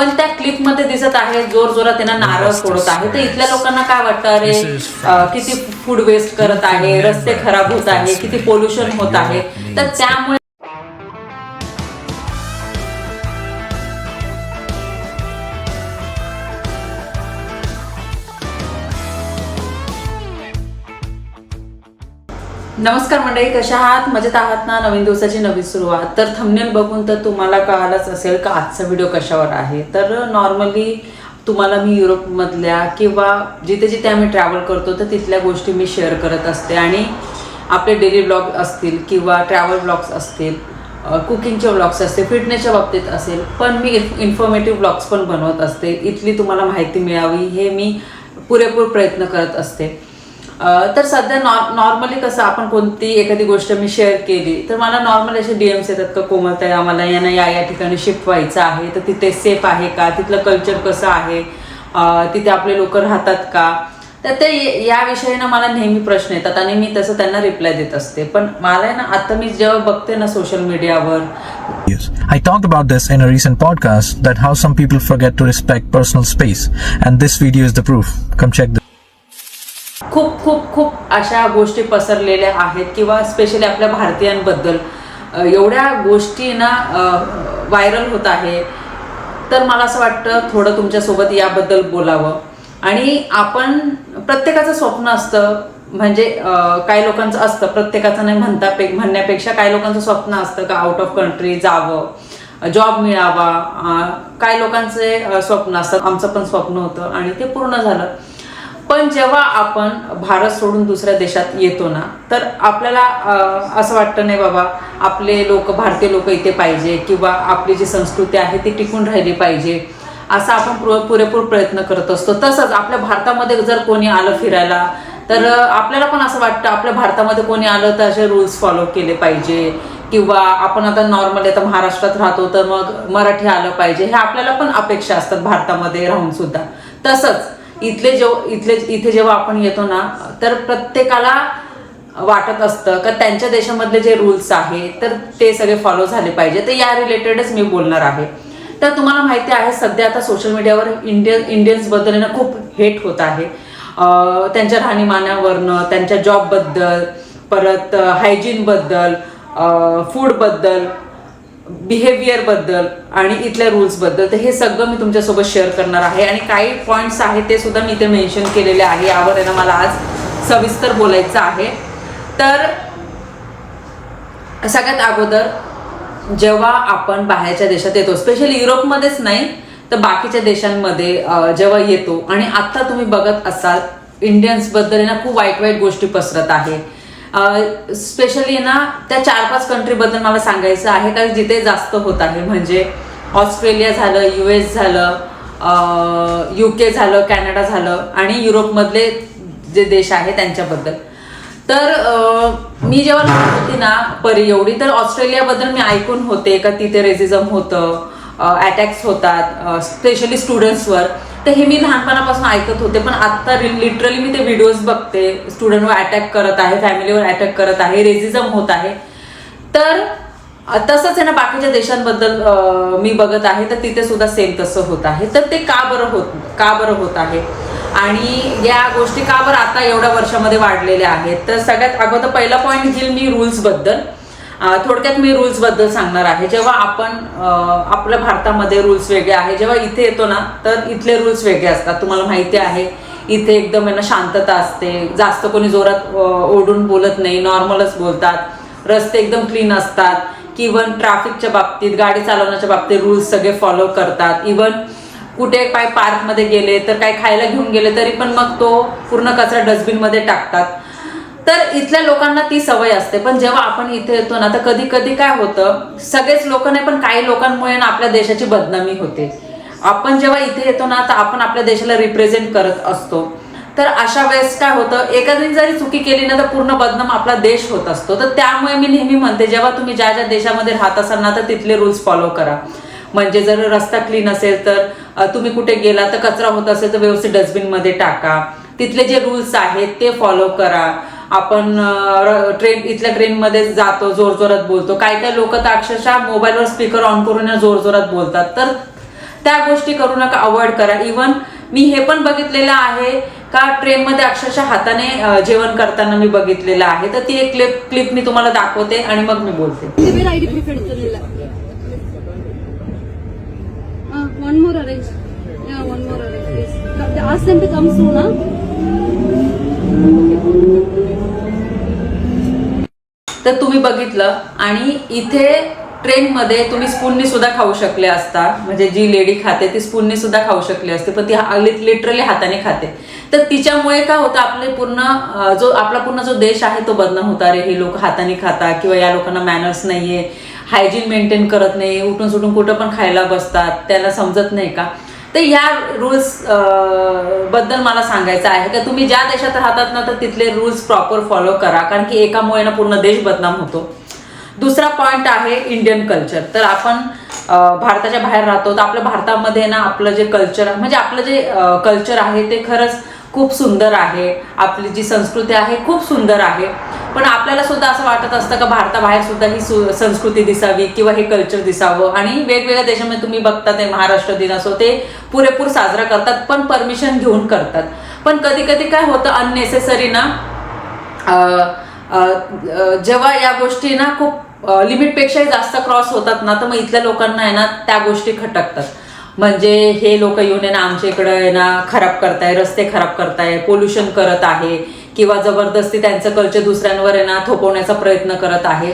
पण त्या क्लिपमध्ये दिसत आहे जोर जोरात त्यांना नारळ फोडत आहे. तर इथल्या लोकांना काय वाटतं? अरे किती फूड वेस्ट करत आहे रस्ते खराब होत आहे किती पोल्युशन होत आहे. तर त्यामुळे नमस्कार मंडळी कशा आहात? मजेत आहात ना? नवीन दिवसाची नवीन सुरुवात. तर थंबनेल बघून तर तुम्हाला कळालंच असेल का आजचा व्हिडिओ कशावर आहे? तर नॉर्मली तुम्हाला मी युरोपमधल्या किंवा जिथे जिथे आम्ही ट्रॅव्हल करतो तर तिथल्या गोष्टी मी शेअर करत असते. आणि आपले डेली ब्लॉग असतील किंवा ट्रॅव्हल ब्लॉग्स असतील कुकिंगचे ब्लॉग्स असतील फिटनेसच्या बाबतीत असेल पण मी इन्फॉर्मेटिव्ह ब्लॉग्स पण बनवत असते. इथली तुम्हाला माहिती मिळावी हे मी पुरेपूर प्रयत्न करत असते. तर सध्या नॉर नॉर्मली कसं आपण कोणती एखादी गोष्ट मी शेअर केली तर मला नॉर्मल असे डीएम्स येतात का कोमलताई आम्हाला यांना या या ठिकाणी शिफ्ट व्हायचं आहे तर तिथे सेफ आहे का तिथलं कल्चर कसं आहे तिथे आपले लोक राहतात का तर ते या विषयी मला नेहमी प्रश्न येतात आणि मी तसं त्यांना रिप्लाय देत असते पण मला आहे ना आता मी जेव्हा बघते ना सोशल मीडियावर Yes. I talked about this in a recent podcast that how some people forget to respect personal space, and this video is the proof. Come check this. खूप खूप खूप अशा गोष्टी पसरलेल्या आहेत किंवा स्पेशली आपल्या भारतीयांबद्दल. एवढ्या गोष्टी ना व्हायरल होत आहे. तर मला असं वाटतं थोडं तुमच्यासोबत याबद्दल बोलावं. आणि आपण प्रत्येकाचं स्वप्न असतं म्हणजे काही लोकांचं असतं प्रत्येकाचं नाही म्हणता पे म्हणण्यापेक्षा काही लोकांचं स्वप्न असतं का आउट ऑफ कंट्री जावं जॉब मिळावा काही लोकांचे स्वप्न असतात. आमचं पण स्वप्न होतं आणि ते पूर्ण झालं. पण जेव्हा आपण भारत सोडून दुसऱ्या देशात येतो ना तर आपल्याला असं वाटतं नाही बाबा आपले लोक भारतीय लोक इथे पाहिजे किंवा आपली जी संस्कृती आहे ती टिकून राहिली पाहिजे. असा आपण पुरेपूर प्रयत्न करत असतो. तसंच आपल्या भारतामध्ये जर कोणी आलं फिरायला तर आपल्याला पण असं वाटतं आपल्या भारतामध्ये कोणी आलं तर असे रूल्स फॉलो केले पाहिजे. किंवा आपण आता नॉर्मली आता महाराष्ट्रात राहतो तर मग मराठी आलं पाहिजे. हे आपल्याला पण अपेक्षा असतात भारतामध्ये राहून सुद्धा. तसंच इथले जेव्हा इथले इथे जेव्हा आपण येतो ना तर प्रत्येकाला वाटत असतं का त्यांच्या देशामधले जे रूल्स आहे तर ते सगळे फॉलो झाले पाहिजे. तर या रिलेटेडच मी बोलणार आहे. तर तुम्हाला माहिती आहे सध्या आता सोशल मीडियावर इंडियन इंडियन्सबद्दल ना खूप हेट होत आहे. त्यांच्या राहणीमानावरनं त्यांच्या जॉबबद्दल परत हायजीनबद्दल फूडबद्दल बिहेवियरबद्दल आणि इथल्या रुल्सबद्दल तर हे सगळं मी तुमच्यासोबत शेअर करणार आहे. आणि काही पॉईंट्स आहेत ते सुद्धा मी इथे मेन्शन केलेले आहे. यावर यांना मला आज सविस्तर बोलायचं आहे. तर सगळ्यात अगोदर जेव्हा आपण बाहेरच्या देशात येतो स्पेशली युरोपमध्येच नाही तर बाकीच्या देशांमध्ये जेव्हा येतो आणि आता तुम्ही बघत असाल इंडियन्सबद्दल ना खूप वाईट वाईट गोष्टी पसरत आहे. स्पेशली ना त्या चार पाच कंट्रीबद्दल मला सांगायचं आहे कारण जिथे जास्त होत आहे. म्हणजे ऑस्ट्रेलिया झालं यू एस झालं यू के झालं कॅनडा झालं आणि युरोपमधले जे देश आहे त्यांच्याबद्दल. तर मी जेव्हा होती ना परी एवढी तर ऑस्ट्रेलियाबद्दल मी ऐकून होते का तिथे रेसिझम होतं अटॅक्स होतात स्पेशली स्टुडंट्सवर तर हे मी लहानपणापासून ऐकत होते पण आता लिटरली मी ते व्हिडिओज बघते. स्टुडंटवर अटॅक करत आहे फॅमिलीवर अटॅक करत आहे रेझिझम होत आहे. तर तसंच आहे ना बाकीच्या देशांबद्दल मी बघत आहे तर तिथे सुद्धा सेम तसं होत आहे. तर ते का बरं होत का बरं होत आहे? आणि या गोष्टी का बरं आता एवढ्या वर्षामध्ये वाढलेल्या आहेत? तर सगळ्यात अगोदर पहिला पॉईंट घेईल मी रूल्सबद्दल बद्दल. थोडक्यात मी रूल्सबद्दल सांगणार आहे. जेव्हा आपण आपल्या भारतामध्ये रूल्स वेगळे आहे जेव्हा इथे येतो ना तर इथले रूल्स वेगळे असतात. तुम्हाला माहिती आहे इथे एकदम आहे ना शांतता असते. जास्त कोणी जोरात ओढून बोलत नाही नॉर्मलच बोलतात. रस्ते एकदम क्लीन असतात. इवन ट्रॅफिकच्या बाबतीत गाडी चालवण्याच्या बाबतीत रूल्स सगळे फॉलो करतात. इवन कुठे काय पार्कमध्ये गेले तर काय खायला घेऊन गेले तरी पण मग तो पूर्ण कचरा डस्टबिनमध्ये टाकतात. तर इथल्या लोकांना ती सवय असते. पण जेव्हा आपण इथे येतो ना तर कधी कधी काय होतं सगळेच लोक नाही पण काही लोकांमुळे ना आपल्या देशाची बदनामी होते. आपण जेव्हा इथे येतो ना तर आपण आपल्या देशाला रिप्रेझेंट करत असतो. तर अशा वेळेस काय होतं एखाद्याने जरी चुकी केली ना तर पूर्ण बदनाम आपला देश होत असतो. तर त्यामुळे मी नेहमी म्हणते जेव्हा तुम्ही ज्या ज्या देशामध्ये राहत असाल ना तर तिथले रूल्स फॉलो करा. म्हणजे जर रस्ता क्लीन असेल तर तुम्ही कुठे गेला तर कचरा होत असेल तर व्यवस्थित डस्टबिनमध्ये टाका. तिथले जे रूल्स आहेत ते फॉलो करा. आपण ट्रेन इथल्या ट्रेनमध्ये जातो जोरजोरात बोलतो काही काही लोक तर अक्षरशः मोबाईलवर स्पीकर ऑन करून जोरजोरात बोलतात तर त्या गोष्टी करू नका अवॉइड करा इवन मी हे पण बघितलेलं आहे का ट्रेनमध्ये अक्षरशः हाताने जेवण करताना मी बघितलेलं आहे तर ती एक क्लिप क्लिप मी तुम्हाला दाखवते आणि मग मी बोलते. Yeah, one more arrange. Ask them to come soon, huh? तर तुम्ही बघितलं. आणि इथे ट्रेनमध्ये तुम्ही स्पूननी सुद्धा खाऊ शकले असता. म्हणजे जी लेडी खाते ती स्पूननी सुद्धा खाऊ शकली असते. पण ती लिटरली हाताने खाते. तर तिच्यामुळे काय होतं आपले पूर्ण जो आपला पूर्ण जो देश आहे तो बदनाम होता. रे हे लोक हाताने खाता किंवा या लोकांना मॅनर्स नाहीये. हायजीन मेंटेन करत नाही उठून सुटून कुठं पण खायला बसतात. त्याला समजत नाही का? तर या रूल्सबद्दल मला सांगायचं आहे. का तुम्ही ज्या देशात राहतात ना तर तिथले रूल्स प्रॉपर फॉलो करा. कारण की एकामुळे ना पूर्ण देश बदनाम होतो. दुसरा पॉईंट आहे इंडियन कल्चर तर आपण भारताच्या बाहेर राहतो. तर आपल्या भारतामध्ये ना आपलं जे कल्चर म्हणजे आपलं जे कल्चर आहे ते खरंच खूप सुंदर आहे. आपली जी संस्कृती आहे खूप सुंदर आहे. पण आपल्याला सुद्धा असं वाटत असतं का भारताबाहेर सुद्धा ही सु- संस्कृती दिसावी किंवा हे कल्चर दिसावं? आणि वेगवेगळ्या देशामध्ये तुम्ही बघता ते महाराष्ट्र दिन असो ते पुरेपूर साजरा करतात पण परमिशन घेऊन करतात. पण कधी कधी काय होतं अननेसेसरी ना जेव्हा या गोष्टी ना खूप लिमिटपेक्षाही जास्त क्रॉस होतात ना तर मग इथल्या लोकांना आहे ना त्या गोष्टी खटकतात. म्हणजे हे लोक येऊन आहे ना आमच्या इकडं आहे ना खराब करताय रस्ते खराब करताय पोल्युशन करत आहे किंवा जबरदस्ती त्यांचं कल्चर दुसऱ्यांवर आहे ना थोपवण्याचा प्रयत्न करत आहे.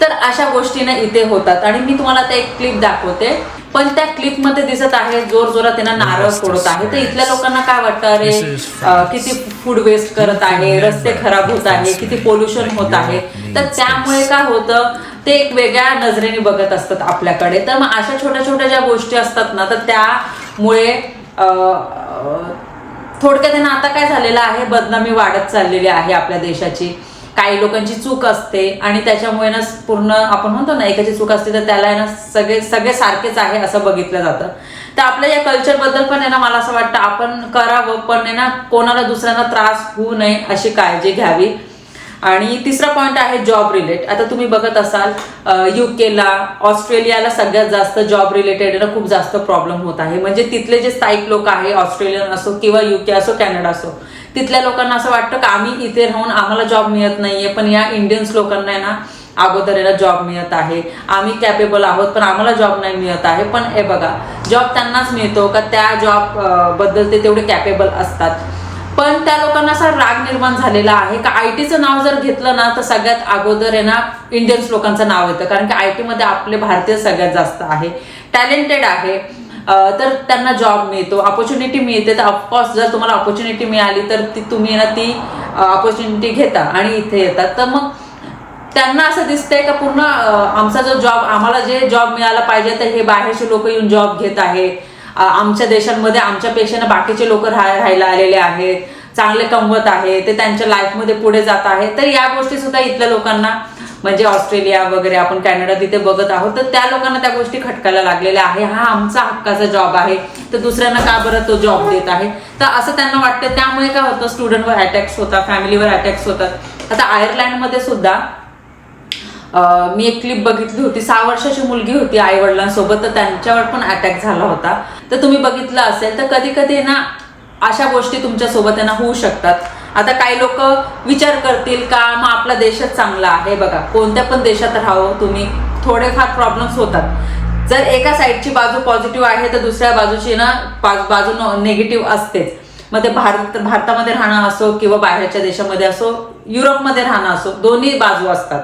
तर अशा गोष्टी ना इथे होतात. आणि मी तुम्हाला एक क्लिप दाखवते. पण त्या क्लिपमध्ये दिसत आहे जोर जोरात त्यांना नारळ फोडत आहे. तर इथल्या लोकांना काय वाटतं अरे किती फूड वेस्ट करत आहे रस्ते खराब होत आहे किती पोल्युशन होत आहे. तर त्यामुळे काय होतं ते एक वेगळ्या नजरेने बघत असतात आपल्याकडे. तर मग अशा छोट्या छोट्या ज्या गोष्टी असतात ना तर त्यामुळे थोडक्यात आहे ना आता काय झालेलं आहे बदनामी वाढत चाललेली आहे आपल्या देशाची. काही लोकांची चूक असते आणि त्याच्यामुळे ना पूर्ण आपण म्हणतो ना एकाची चूक असते तर त्याला ना सगळे सगळे सारखेच आहे असं बघितलं जातं. तर आपल्या या कल्चरबद्दल पण आहे ना मला असं वाटतं आपण करावं पण आहे ना कोणाला दुसऱ्यांना त्रास होऊ नये अशी काळजी घ्यावी. आणि तिसरा पॉईंट आहे जॉब रिलेट आता तुम्ही बघत असाल युकेला ऑस्ट्रेलियाला सगळ्यात जास्त जॉब रिलेटेड खूप जास्त प्रॉब्लेम होत आहे. म्हणजे तिथले जे स्थायिक लोक आहे ऑस्ट्रेलियन असो किंवा युके असो कॅनडा असो तिथल्या लोकांना असं वाटतं की आम्ही इथे राहून आम्हाला जॉब मिळत नाहीये पण या इंडियन्स लोकांना आहे ना अगोदर याला जॉब मिळत आहे. आम्ही कॅपेबल आहोत पण आम्हाला जॉब नाही मिळत आहे. पण हे बघा जॉब त्यांनाच मिळतो का त्या जॉबबद्दल ते तेवढे कॅपेबल असतात. पण त्या लोकांना असा राग निर्माण झालेला आहे. का आय टीचं नाव जर घेतलं ना तर सगळ्यात अगोदर आहे ना इंडियन्स लोकांचं नाव येतं. कारण की आयमध्ये आपले भारतीय सगळ्यात जास्त आहे. टॅलेंटेड आहे. तर त्यांना जॉब मिळतो. ऑपॉर्च्युनिटी मिळते. तर ऑफकोर्स जर तुम्हाला ऑपॉर्च्युनिटी मिळाली तर ती तुम्ही ना ती ऑपॉर्च्युनिटी घेता आणि इथे येतात. तर मग त्यांना असं दिसतंय का पूर्ण आमचा जो जॉब आम्हाला जे जॉब मिळाला पाहिजे तर हे बाहेरचे लोक येऊन जॉब घेत आहे. आमच्या देशांमध्ये आमच्यापेक्षा ना बाकीचे लोक राहायला आलेले आहेत चांगले कमवत आहे ते त्यांच्या लाईफमध्ये पुढे जात आहे. तर या गोष्टी सुद्धा इथल्या लोकांना म्हणजे ऑस्ट्रेलिया वगैरे आपण कॅनडा तिथे बघत आहोत तर त्या लोकांना त्या गोष्टी खटकायला लागलेल्या आहे. हा आमचा हक्काचा जॉब आहे. तर दुसऱ्यांना का बरं तो जॉब देत आहे? तर असं त्यांना वाटतं. त्यामुळे काय होतं स्टुडंटवर अटॅक्स होतात फॅमिलीवर अटॅक्स होतात. आता आयर्लंडमध्ये सुद्धा मी एक क्लिप बघितली होती. सहा वर्षाची मुलगी होती आई वडिलांसोबत तर त्यांच्यावर पण अटॅक झाला होता. तर तुम्ही बघितलं असेल तर कधी कधी ना अशा गोष्टी तुमच्यासोबत आहे ना होऊ शकतात. आता काही लोक विचार करतील का मग आपला देशच चांगला आहे. बघा कोणत्या पण देशात राहावं तुम्ही थोडेफार प्रॉब्लेम्स होतात. जर एका साईडची बाजू पॉझिटिव्ह आहे तर दुसऱ्या बाजूची ना बाजू निगेटिव्ह असतेच. मग ते भारत भारतामध्ये राहणं असो किंवा बाहेरच्या देशामध्ये असो युरोपमध्ये राहणं असो दोन्ही बाजू असतात.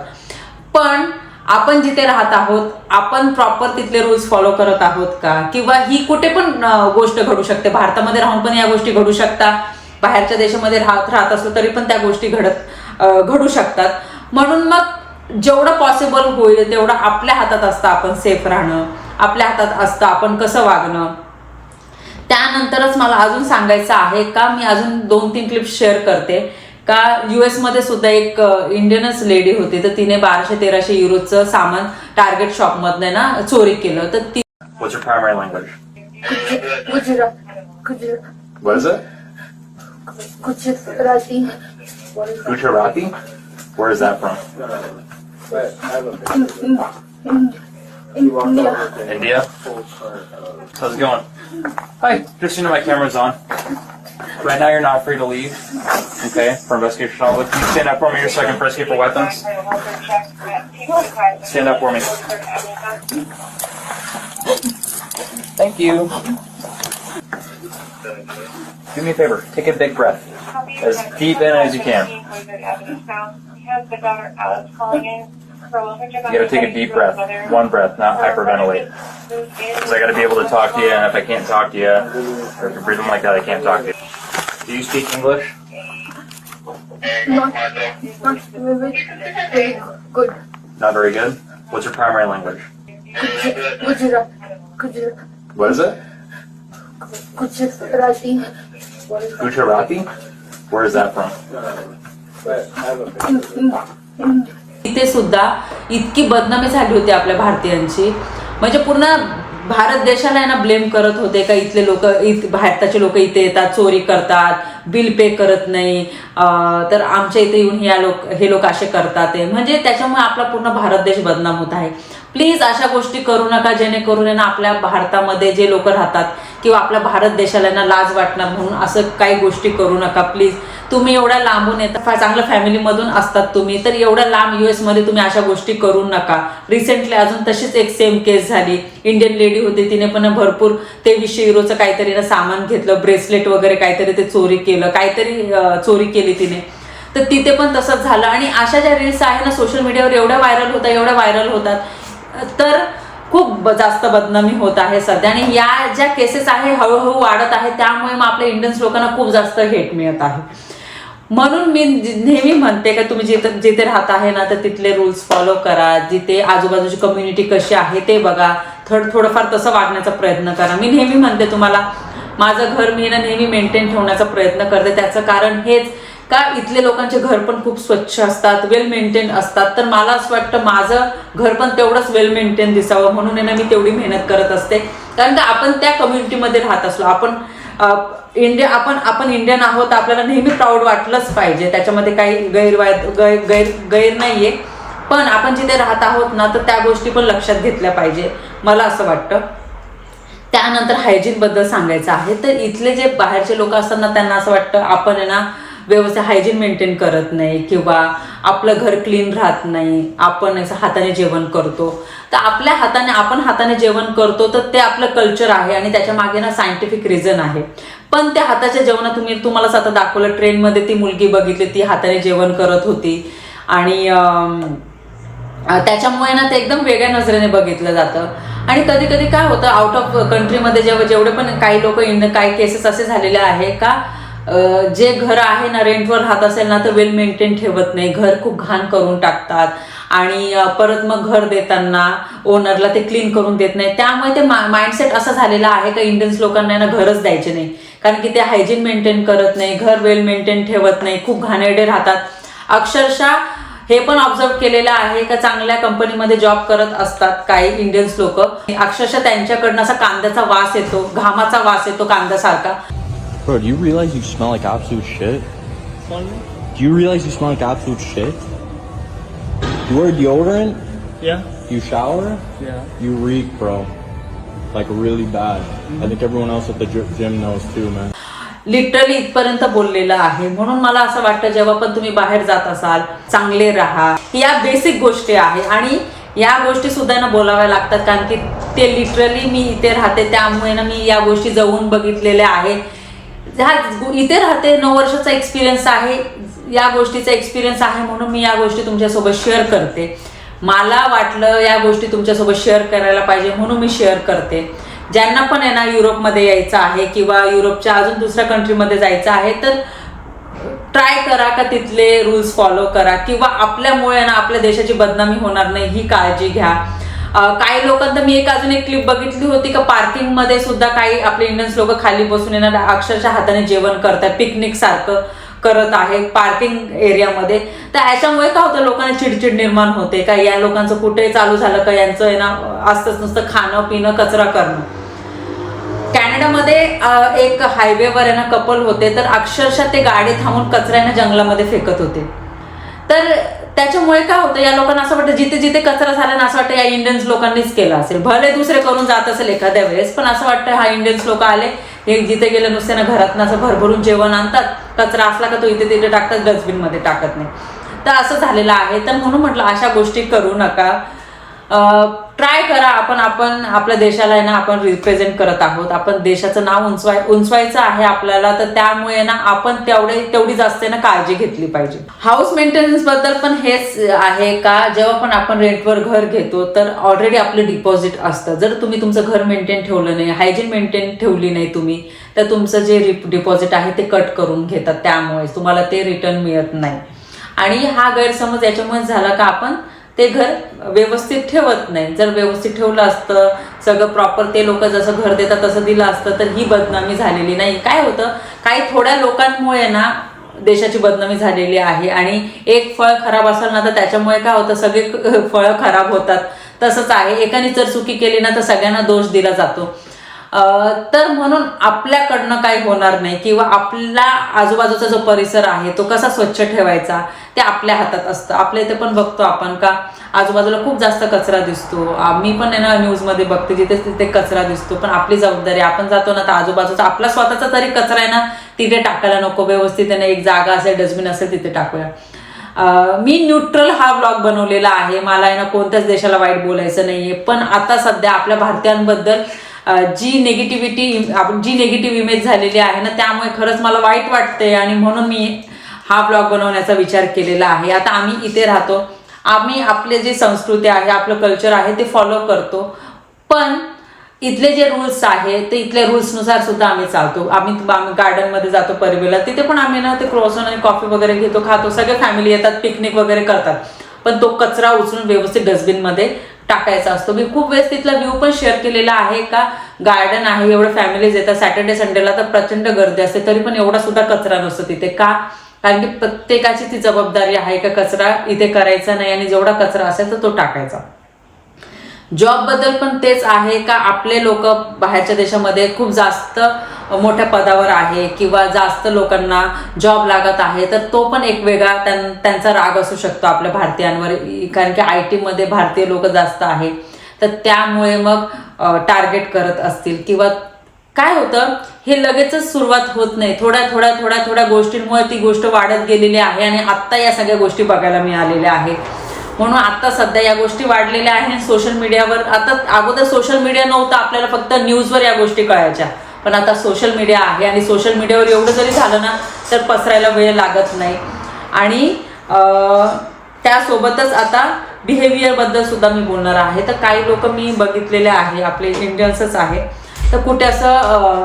पण आपण जिथे राहत आहोत आपण प्रॉपर तिथले रूल्स फॉलो करत आहोत का? किंवा ही कुठे पण गोष्ट घडू शकते. भारतामध्ये राहून पण या गोष्टी घडू शकतात. बाहेरच्या देशामध्ये राहत राहत असलो तरी पण त्या गोष्टी घडत घडू शकतात. म्हणून मग जेवढं पॉसिबल होईल तेवढं आपल्या हातात असतं आपण सेफ राहणं. आपल्या हातात असतं आपण कसं वागणं. त्यानंतरच मला अजून सांगायचं आहे का? मी अजून दोन तीन क्लिप्स शेअर करते. का युएसमध्ये सुद्धा एक इंडियनच लेडी होती तर तिने बाराशे तेराशे युरोचं सामान टार्गेट शॉप मधनं ना चोरी केलं तर ती Gujarati? Where is that from? India. How's it going? Hi. Just you know my camera's on. Right now you're not free to leave. Okay. For investigation only. Can you stand up for me just so I can frisk you for weapons? Stand up for me. Thank you. Do me a favor. Take a big breath. As deep in as you can. You gotta take a deep breath. One breath, not hyperventilate. Because I gotta be able to talk to you, and if I can't talk to you, or if you're breathing like that, I can't talk to you. Do you speak English? Not, not very, very good. Not very good. What's your primary language? Gujarat, Gujarat, What is it? Gujarati, Gujarati? Where is that from? in, in, सुद्धा इतकी बदनामी झाली होती आपल्या भारतीयांची म्हणजे पूर्ण भारत देशाला आहे ना ब्लेम करत होते का इथले लोक भारताचे लोक इथे येतात चोरी करतात बिल पे करत नाही. तर आमच्या इथे येऊन या लोक हे लोक असे करतात म्हणजे त्याच्यामुळे आपला पूर्ण भारत देश बदनाम होत आहे. प्लीज अशा गोष्टी करू नका जेणेकरून ना आपल्या भारतामध्ये जे लोक राहतात किंवा आपल्या भारत देशाला ना लाज वाटणार म्हणून असं काही गोष्टी करू नका प्लीज तुम्ही एवढ्या लांबून येता फार चांगल्या फॅमिलीमधून असतात तुम्ही तर एवढ्या लांब युएसमध्ये तुम्ही अशा गोष्टी करू नका. रिसेंटली अजून तशीच एक सेम केस झाली. इंडियन लेडी होती तिने पण भरपूर तेवीसशे युरोचं काहीतरी ना सामान घेतलं ब्रेसलेट वगैरे काहीतरी ते चोरी केलं काहीतरी चोरी केली तिने. तर तिथे पण तसंच झालं आणि अशा ज्या रील्स आहे ना सोशल मीडियावर एवढ्या व्हायरल होतात एवढ्या व्हायरल होतात तर खूप जास्त बदनामी होत आहे सध्या. आणि या ज्या केसेस आहे हळूहळू वाढत आहे त्यामुळे मग आपल्या इंडियन्स लोकांना खूप जास्त हेट मिळत आहे. म्हणून मी नेहमी म्हणते का तुम्ही जिथे जिथे राहत आहे ना तर तिथले रूल्स फॉलो करा. जिथे आजूबाजूची कम्युनिटी कशी आहे ते बघा. थोडं थोडंफार तसं वागण्याचा प्रयत्न करा. मी नेहमी म्हणते तुम्हाला माझं घर मी ना नेहमी मेंटेन ठेवण्याचा प्रयत्न करते. त्याचं कारण हेच का इथले लोकांचे घर पण खूप स्वच्छ असतात वेल मेंटेन असतात? तर मला असं वाटतं माझं घर पण तेवढंच वेल मेंटेन दिसावं. म्हणून आहे ना मी तेवढी मेहनत करत असते. कारण का आपण त्या कम्युनिटीमध्ये राहत असलो. आपण इंडिया आपण आपण इंडियन आहोत आपल्याला नेहमी प्राऊड वाटलंच पाहिजे. त्याच्यामध्ये काही गैरवाय गैर गैर गैर नाहीये. पण आपण जिथे राहत आहोत ना तर त्या गोष्टी पण लक्षात घेतल्या पाहिजे. मला असं वाटतं. त्यानंतर हायजीनबद्दल सांगायचं आहे. तर इथले जे बाहेरचे लोक असतात ना त्यांना असं वाटतं आपण आहे ना व्यवस्थित हायजीन मेंटेन करत नाही किंवा आपलं घर क्लीन राहत नाही आपण असं हाताने जेवण करतो. तर आपल्या हाताने आपण हाताने जेवण करतो तर ते आपलं कल्चर आहे आणि त्याच्यामागे ना सायंटिफिक रिझन आहे. पण त्या हाताच्या जेवणात तुम्ही तुम्हाला आता दाखवलं ट्रेनमध्ये ती मुलगी बघितली ती हाताने जेवण करत होती. आणि त्याच्यामुळे ना ते एकदम वेगळ्या नजरेने बघितलं जातं. आणि कधी कधी काय होतं आउट ऑफ कंट्रीमध्ये जेव्हा जेवढे पण काही लोक इन काही केसेस असे झालेले आहे का जे घर आहे ना रेंटवर राहत असेल ना तर वेल मेंटेन ठेवत नाही. घर खूप घाण करून टाकतात. आणि परत मग घर देताना ओनरला ते क्लीन करून देत नाही. त्यामुळे ते माइंडसेट असं झालेलं आहे का इंडियन्स लोकांना ना घरच द्यायचे नाही. कारण की ते हायजीन मेंटेन करत नाही घर वेल मेंटेन ठेवत नाही खूप घाणेरडे राहतात. अक्षरशः हे पण ऑब्झर्व केलेलं आहे का चांगल्या कंपनीमध्ये जॉब करत असतात काही इंडियन्स लोक. अक्षरशः त्यांच्याकडनं असा कांद्याचा वास येतो घामाचा वास येतो कांद्यासारखा. Bro, do you realize you smell like absolute shit? Do you realize you smell like absolute shit? You wear deodorant? Yeah. You shower? Yeah. You reek, bro. Like really bad. I think everyone else at the gy- gym knows too, man. Literally इथपर्यंत बोललेलं आहे म्हणून मला असं वाटतं जेव्हा पण तुम्ही बाहेर जात असाल चांगले राहा या बेसिक गोष्टी आहे आणि या गोष्टी सुद्धा ना बोलाव्या लागतात कारण की ते लिटरली मी इथे राहते त्यामुळे ना मी या गोष्टी जवळून बघितलेल्या आहे हा इथे राहते नऊ वर्षाचा एक्सपिरियन्स आहे या गोष्टीचा एक्सपिरियन्स आहे म्हणून मी या गोष्टी तुमच्यासोबत शेअर करते. मला वाटलं या गोष्टी तुमच्यासोबत शेअर करायला पाहिजे म्हणून मी शेअर करते. ज्यांना पण आहे ना युरोपमध्ये यायचं आहे किंवा युरोपच्या अजून दुसऱ्या कंट्रीमध्ये जायचं आहे तर ट्राय करा का तिथले रूल्स फॉलो करा किंवा आपल्यामुळे ना आपल्या देशाची बदनामी होणार नाही ही काळजी घ्या. काही लोकांना मी एक अजून एक क्लिप बघितली होती का पार्किंगमध्ये सुद्धा काही आपले इंडियन्स लोक खाली बसून येणार अक्षरशः हाताने जेवण करतात पिकनिक सारखं करत आहे पार्किंग एरियामध्ये तर याच्यामुळे काय होतं लोकांना चिडचिड निर्माण होते का या लोकांचं कुठे चालू झालं का यांचं आहे ना असतंच नुसतं खाणं पिणं कचरा करणं. कॅनडामध्ये एक हायवेवर आहे ना कपल होते तर अक्षरशः ते गाडी थांबून कचऱ्यानं जंगलामध्ये फेकत होते. तर त्याच्यामुळे काय होतं या लोकांना असं वाटतं जिथे जिथे कचरा झाला ना असं वाटतं या इंडियन्स लोकांनीच केला असेल. भले दुसरे करून जात असेल एखाद्या वेळेस पण असं वाटतं हा इंडियन्स लोक आले हे जिथे गेले नुसत्यानं घरातनं असं भरभरून जेवण आणतात कचरा असला का तो इथे तिथे टाकतात डस्टबिनमध्ये टाकत नाही. तर असं झालेलं आहे. तर म्हणून म्हटलं अशा गोष्टी करू नका. ट्राय करा. आपण आपण आपल्या देशाला आहे ना आपण रिप्रेझेंट करत आहोत. आपण देशाचं नाव उंचवाय उंचवायचं आहे आपल्याला. तर त्यामुळे ना आपण तेवढे तेवढी जास्त आहे ना काळजी घेतली पाहिजे. हाऊस मेंटेनन्सबद्दल पण हेच आहे का? जेव्हा पण आपण रेंटवर घर घेतो तर ऑलरेडी आपलं डिपॉझिट असतं. जर तुम्ही तुमचं घर मेंटेन ठेवलं नाही हायजीन मेंटेन ठेवली नाही तुम्ही तर तुमचं जे डिपॉझिट आहे ते कट करून घेतात. त्यामुळे तुम्हाला ते रिटर्न मिळत नाही. आणि हा गैरसमज याच्यामुळे झाला का आपण? ते घर व्यवस्थित ठेवत नाही. जर व्यवस्थित ठेवलं असतं सगळं प्रॉपर ते लोक जसं घर देतात तसं दिलं असतं तर ही बदनामी झालेली नाही. काय होतं? काही थोड्या लोकांमुळे ना देशाची बदनामी झालेली आहे आणि एक फळ खराब असेल ना तर त्याच्यामुळे काय होतं? सगळे फळं खराब होतात. तसंच आहे. एकाने जर चुकी केली ना तर सगळ्यांना दोष दिला जातो. तर म्हणून आपल्याकडनं काही होणार नाही किंवा आपला आजूबाजूचा जो परिसर आहे तो कसा स्वच्छ ठेवायचा ते आपल्या हातात असतं. आपल्या इथे पण बघतो आपण का आजूबाजूला खूप जास्त कचरा दिसतो. मी पण आहे ना न्यूजमध्ये बघते जिथे तिथे कचरा दिसतो. पण आपली जबाबदारी आपण जातो ना तर आजूबाजूचा आपला स्वतःचा तरी कचरा आहे ना तिथे टाकायला नको. व्यवस्थित आहे ना एक जागा असेल डस्टबिन असेल तिथे टाकूया. मी न्यूट्रल हा ब्लॉग बनवलेला आहे. मला आहे ना कोणत्याच देशाला वाईट बोलायचं नाहीये. पण आता सध्या आपल्या भारतीयांबद्दल जी नेगेटिव्हिटी आपण जी निगेटिव्ह इमेज झालेली आहे ना त्यामुळे खरंच मला वाईट वाटते आणि म्हणून मी हा ब्लॉग बनवण्याचा विचार केलेला आहे. आता आम्ही इथे राहतो. आम्ही आपले जे संस्कृती आहे आपलं कल्चर आहे ते फॉलो करतो. पण इथले जे रूल्स आहे ते इथल्या रुल्सनुसार सुद्धा आम्ही चालतो. आम्ही गार्डनमध्ये जातो परिवेला तिथे पण आम्ही ना ते क्रॉसन आणि कॉफी वगैरे घेतो खातो. सगळे फॅमिली येतात पिकनिक वगैरे करतात. पण तो कचरा उचलून व्यवस्थित डस्टबिनमध्ये टाकायचा असतो. मी खूप वेळेस तिथला व्ह्यू पण शेअर केलेला आहे का? गार्डन आहे एवढं फॅमिलीज येतात. सॅटर्डे संडेला तर प्रचंड गर्दी असते. तरी पण एवढा सुद्धा कचरा नसतो तिथे का? कारण की प्रत्येकाची ती जबाबदारी आहे का कचरा इथे करायचा नाही आणि जेवढा कचरा असेल तर तो टाकायचा. जॉबबद्दल पण तेच आहे का आपले लोक बाहेरच्या देशामध्ये खूप जास्त मोठ्या पदावर आहे किंवा जास्त लोकांना जॉब लागत आहे तर तो पण एक वेगळा त्यां- त्यांचा राग असू शकतो आपल्या भारतीयांवर. कारण की आय टीमध्ये भारतीय लोक जास्त आहे तर त्यामुळे मग टार्गेट करत असतील किंवा काय होतं हे लगेचच सुरुवात होत नाही. थोड्या थोड्या थोड्या थोड्या गोष्टींमुळे ती गोष्ट वाढत गेलेली आहे आणि आत्ता या सगळ्या गोष्टी बघायला मिळालेल्या आहेत. म्हणून आता सध्या या गोष्टी वाढलेल्या आहेत सोशल मीडियावर आता अगोदर सोशल मीडिया नव्हतं आपल्याला फक्त न्यूजवर या गोष्टी कळायच्या. पण आता सोशल मीडिया आहे आणि सोशल मीडियावर एवढं जरी झालं ना तर पसरायला वेळ लागत नाही. आणि त्यासोबतच आता बिहेवियरबद्दल सुद्धा मी बोलणार आहे. तर काही लोक मी बघितलेले आहे आपले इंडियन्सच आहे. तर कुठे असं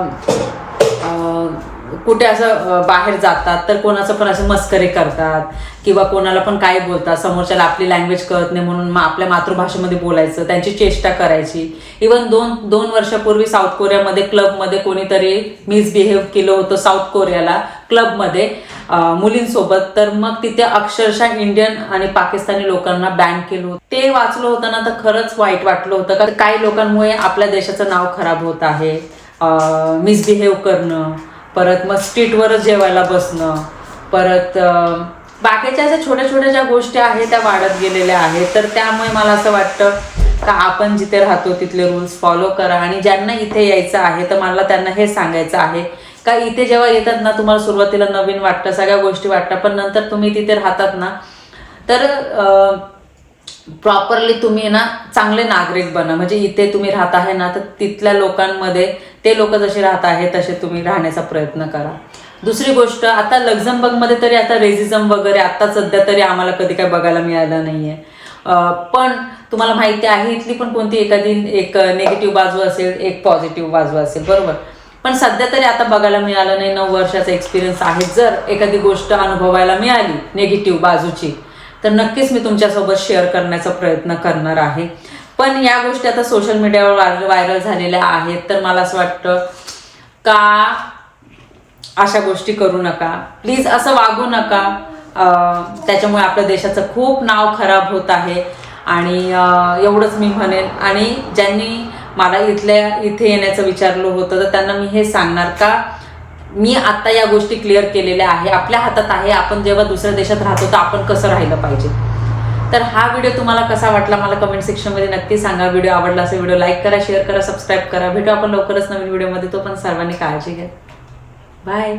कुठे असं बाहेर जातात तर कोणाचं पण असं मस्करी करतात किंवा कोणाला पण काय बोलतात समोरच्याला आपली लँग्वेज कळत नाही म्हणून मग आपल्या मातृभाषेमध्ये बोलायचं त्यांची चेष्टा करायची. इवन दोन दोन वर्षापूर्वी साऊथ कोरियामध्ये क्लबमध्ये कोणीतरी मिसबिहेव केलं होतं साऊथ कोरियाला क्लबमध्ये मुलींसोबत. तर मग तिथे अक्षरशः इंडियन आणि पाकिस्तानी लोकांना बॅन केलं होतं. ते वाचलं होतं ना तर खरंच वाईट वाटलं होतं कारण काही लोकांमुळे आपल्या देशाचं नाव खराब होत आहे. मिसबिहेव करणं परत मग स्ट्रीटवरच जेवायला बसणं परत बाकीच्या अशा छोट्या छोट्या ज्या गोष्टी आहेत त्या वाढत गेलेल्या आहेत तर त्यामुळे मला असं वाटतं का आपण जिथे राहतो तिथले रूल्स फॉलो करा आणि ज्यांना इथे यायचं आहे तर मला त्यांना हे सांगायचं आहे का इथे जेव्हा येतात ना तुम्हाला सुरुवातीला नवीन वाटतं सगळ्या गोष्टी वाटतात पण नंतर तुम्ही तिथे राहतात ना तर प्रॉपरली तुम्ही ना चांगले नागरिक बना. म्हणजे इथे तुम्ही राहत आहे ना तर तिथल्या लोकांमध्ये ते लोक जसे राहत आहेत तसे तुम्ही राहण्याचा प्रयत्न करा. दुसरी गोष्ट आता लक्झमबर्गमध्ये तरी आता रेझिझम वगैरे आता सध्या तरी आम्हाला कधी काय बघायला मिळालं नाहीये. आहे पण तुम्हाला माहिती आहे इथली पण कोणती एखादी एक निगेटिव्ह बाजू असेल एक पॉझिटिव्ह बाजू असेल बरोबर. पण सध्या तरी आता बघायला मिळालं नाही नऊ वर्षाचा एक्सपिरियन्स आहे. जर एखादी गोष्ट अनुभवायला मिळाली निगेटिव्ह बाजूची तर नक्कीच मी तुमच्यासोबत शेअर करण्याचा प्रयत्न करणार आहे. पण या गोष्टी आता सोशल मीडियावर व्हायरल झालेल्या आहेत तर मला असं वाटतं का अशा गोष्टी करू नका. प्लीज असं वागू नका. त्याच्यामुळे आपल्या देशाचं खूप नाव खराब होत आहे. आणि एवढंच मी म्हणेन. आणि ज्यांनी मला इथल्या इथे येण्याचं विचारलं होतं तर त्यांना मी हे सांगणार का? मी आत्ता या गोष्टी क्लिअर केलेल्या आहे. आपल्या हातात आहे. आपण जेव्हा दुसऱ्या देशात राहतो तर आपण कसं राहिलं पाहिजे? तर हा व्हिडिओ तुम्हाला कसा वाटला मला कमेंट सेक्शनमध्ये नक्की सांगा. व्हिडिओ आवडला असेल व्हिडिओ लाईक करा शेअर करा सबस्क्राईब करा. भेटू आपण लवकरच नवीन व्हिडिओमध्ये तो पण सर्वांनी काळजी घ्या. बाय